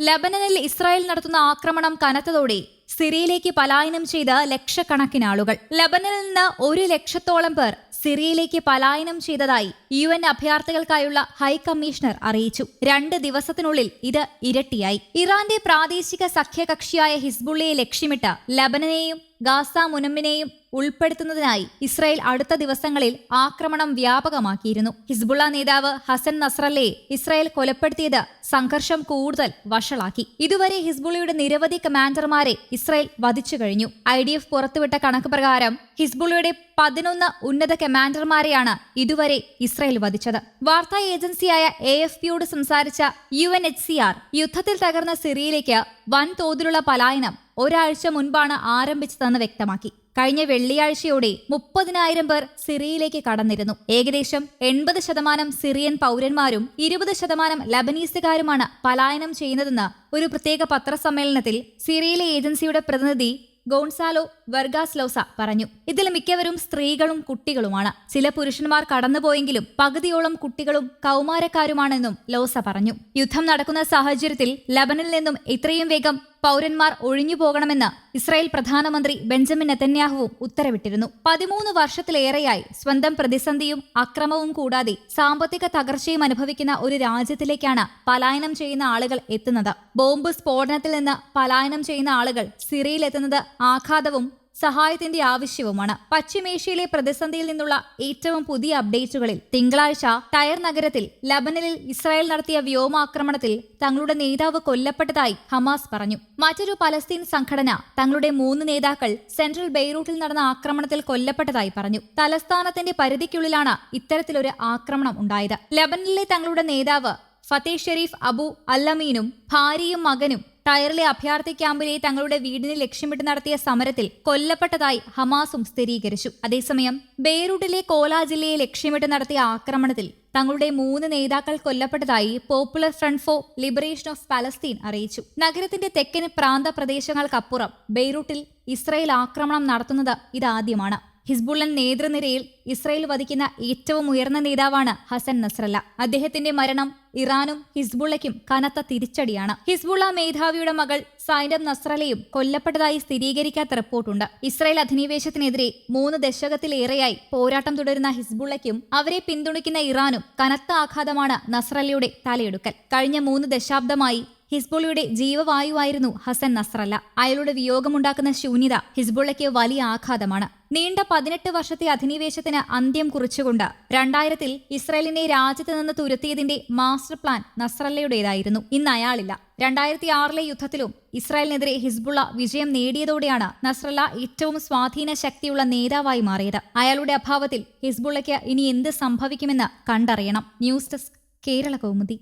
ലബനനിൽ Israel നടത്തുന്ന ആക്രമണം കനത്തതോടെ സിറിയയിലേക്ക് പലായനം ചെയ്ത ലക്ഷക്കണക്കിന് ആളുകൾ. ലബനനിൽ നിന്ന് ഒരു ലക്ഷത്തോളം പേർ സിറിയയിലേക്ക് പലായനം ചെയ്തതായി യു എൻ അഭയാർത്ഥികൾക്കായുള്ള ഹൈക്കമ്മീഷണർ അറിയിച്ചു. രണ്ട് ദിവസത്തിനുള്ളിൽ ഇത് ഇരട്ടിയായി. ഇറാന്റെ പ്രാദേശിക സഖ്യകക്ഷിയായ ഹിസ്ബുള്ളയെ ലക്ഷ്യമിട്ട് ലബനനെയും ഗാസ മുനമ്പിനെയും ഉൾപ്പെടുത്തുന്നതിനായി ഇസ്രായേൽ അടുത്ത ദിവസങ്ങളിൽ ആക്രമണം വ്യാപകമാക്കിയിരുന്നു. ഹിസ്ബുള്ള നേതാവ് ഹസൻ നസ്രല്ലയെ ഇസ്രായേൽ കൊലപ്പെടുത്തിയത് സംഘർഷം കൂടുതൽ വഷളാക്കി. ഇതുവരെ ഹിസ്ബുള്ളയുടെ നിരവധി കമാൻഡർമാരെ ഇസ്രായേൽ വധിച്ചു കഴിഞ്ഞു. ഐ ഡി എഫ് പുറത്തുവിട്ട കണക്ക് പ്രകാരം ഹിസ്ബുള്ളയുടെ പതിനൊന്ന് ഉന്നത കമാൻഡർമാരെയാണ് ഇതുവരെ ഇസ്രായേൽ വധിച്ചത്. വാർത്താ ഏജൻസിയായ എ എഫ് പിയോട് സംസാരിച്ച U N H C R യുദ്ധത്തിൽ തകർന്ന സിറിയയിലേക്ക് വൻതോതിലുള്ള പലായനം ഒരാഴ്ച മുൻപാണ് ആരംഭിച്ചതെന്ന് വ്യക്തമാക്കി. കഴിഞ്ഞ വെള്ളിയാഴ്ചയോടെ മുപ്പതിനായിരം പേർ സിറിയയിലേക്ക് കടന്നിരുന്നു. ഏകദേശം എൺപത് ശതമാനം സിറിയൻ പൗരന്മാരും ഇരുപത് ശതമാനം ലബനീസുകാരുമാണ് പലായനം ചെയ്യുന്നതെന്ന് ഒരു പ്രത്യേക പത്രസമ്മേളനത്തിൽ സിറിയയിലെ ഏജൻസിയുടെ പ്രതിനിധി ഗോൺസാലോ വെർഗാസ് ലോസ പറഞ്ഞു. ഇതിൽ മിക്കവരും സ്ത്രീകളും കുട്ടികളുമാണ്. ചില പുരുഷന്മാർ കടന്നുപോയെങ്കിലും പകുതിയോളം കുട്ടികളും കൗമാരക്കാരുമാണെന്നും ലോസ പറഞ്ഞു. യുദ്ധം നടക്കുന്ന സാഹചര്യത്തിൽ ലബനിൽ നിന്നും ഇത്രയും വേഗം പൗരന്മാർ ഒഴിഞ്ഞു പോകണമെന്ന് ഇസ്രായേൽ പ്രധാനമന്ത്രി ബെഞ്ചമിൻ നെതന്യാഹുവും ഉത്തരവിട്ടിരുന്നു. പതിമൂന്ന് വർഷത്തിലേറെയായി സ്വന്തം പ്രതിസന്ധിയും അക്രമവും കൂടാതെ സാമ്പത്തിക തകർച്ചയും അനുഭവിക്കുന്ന ഒരു രാജ്യത്തിലേക്കാണ് പലായനം ചെയ്യുന്ന ആളുകൾ എത്തുന്നത്. ബോംബ് സ്ഫോടനത്തിൽ നിന്ന് പലായനം ചെയ്യുന്ന ആളുകൾ സിറിയയിൽ എത്തുന്നത് ആഘാതവും സഹായത്തിന്റെ ആവശ്യവുമാണ്. പശ്ചിമേഷ്യയിലെ പ്രതിസന്ധിയിൽ നിന്നുള്ള ഏറ്റവും പുതിയ അപ്ഡേറ്റുകളിൽ തിങ്കളാഴ്ച ടയർ നഗരത്തിൽ ലബനനിൽ ഇസ്രായേൽ നടത്തിയ വ്യോമാക്രമണത്തിൽ തങ്ങളുടെ നേതാവ് കൊല്ലപ്പെട്ടതായി ഹമാസ് പറഞ്ഞു. മറ്റൊരു പലസ്തീൻ സംഘടന തങ്ങളുടെ മൂന്ന് നേതാക്കൾ സെൻട്രൽ ബെയ്റൂട്ടിൽ നടന്ന ആക്രമണത്തിൽ കൊല്ലപ്പെട്ടതായി പറഞ്ഞു. തലസ്ഥാനത്തിന്റെ പരിധിക്കുള്ളിലാണ് ഇത്തരത്തിലൊരു ആക്രമണം ഉണ്ടായത്. ലബനനിലെ തങ്ങളുടെ നേതാവ് ഫത്തേ ഷെരീഫ് അബു അല്ലമീനും ഭാര്യയും മകനും ടയറിലെ അഭയാർത്ഥി ക്യാമ്പിലെ തങ്ങളുടെ വീടിന് ലക്ഷ്യമിട്ട് നടത്തിയ സമരത്തിൽ കൊല്ലപ്പെട്ടതായി ഹമാസും സ്ഥിരീകരിച്ചു. അതേസമയം ബെയ്റൂട്ടിലെ കോല ജില്ലയെ ലക്ഷ്യമിട്ട് നടത്തിയ ആക്രമണത്തിൽ തങ്ങളുടെ മൂന്ന് നേതാക്കൾ കൊല്ലപ്പെട്ടതായി Popular Front for Liberation of Palestine അറിയിച്ചു. നഗരത്തിന്റെ തെക്കൻ പ്രാന്ത പ്രദേശങ്ങൾക്കപ്പുറം ബെയ്റൂട്ടിൽ ഇസ്രയേൽ ആക്രമണം നടത്തുന്നത് ഇതാദ്യമാണ്. ഹിസ്ബുള്ളൻ നേതൃനിരയിൽ ഇസ്രയേൽ വധിക്കുന്ന ഏറ്റവും ഉയർന്ന നേതാവാണ് ഹസൻ നസ്രല്ല. അദ്ദേഹത്തിന്റെ മരണം ഇറാനും ഹിസ്ബുള്ളയ്ക്കും കനത്ത തിരിച്ചടിയാണ്. ഹിസ്ബുള്ള മേധാവിയുടെ മകൾ സൈനബ് നസ്രലയും കൊല്ലപ്പെട്ടതായി സ്ഥിരീകരിക്കാത്ത റിപ്പോർട്ടുണ്ട്. ഇസ്രായേൽ അധിനിവേശത്തിനെതിരെ മൂന്ന് ദശകത്തിലേറെയായി പോരാട്ടം തുടരുന്ന ഹിസ്ബുള്ളയ്ക്കും അവരെ പിന്തുണയ്ക്കുന്ന ഇറാനും കനത്ത ആഘാതമാണ് നസ്രലയുടെ തലയെടുക്കൽ. കഴിഞ്ഞ മൂന്ന് ദശാബ്ദമായി ഹിസ്ബുള്ളയുടെ ജീവവായുവായിരുന്നു ഹസൻ നസ്രല്ല. അയാളുടെ വിയോഗമുണ്ടാക്കുന്ന ശൂന്യത ഹിസ്ബുള്ളയ്ക്ക് വലിയ ആഘാതമാണ്. നീണ്ട പതിനെട്ട് വർഷത്തെ അധിനിവേശത്തിന് അന്ത്യം കുറിച്ചുകൊണ്ട് രണ്ടായിരത്തിൽ ഇസ്രയേലിനെ രാജ്യത്ത് നിന്ന് തുരത്തിയതിന്റെ മാസ്റ്റർ പ്ലാൻ നസ്രല്ലയുടേതായിരുന്നു. ഇന്ന് അയാളില്ല. രണ്ടായിരത്തി ആറിലെ യുദ്ധത്തിലും ഇസ്രായേലിനെതിരെ ഹിസ്ബുള്ള വിജയം നേടിയതോടെയാണ് നസ്രല്ല ഏറ്റവും സ്വാധീന ശക്തിയുള്ള നേതാവായി മാറിയത്. അയാളുടെ അഭാവത്തിൽ ഹിസ്ബുള്ളയ്ക്ക് ഇനി എന്ത് സംഭവിക്കുമെന്ന് കണ്ടറിയണം. News desk Kerala Kaumudi.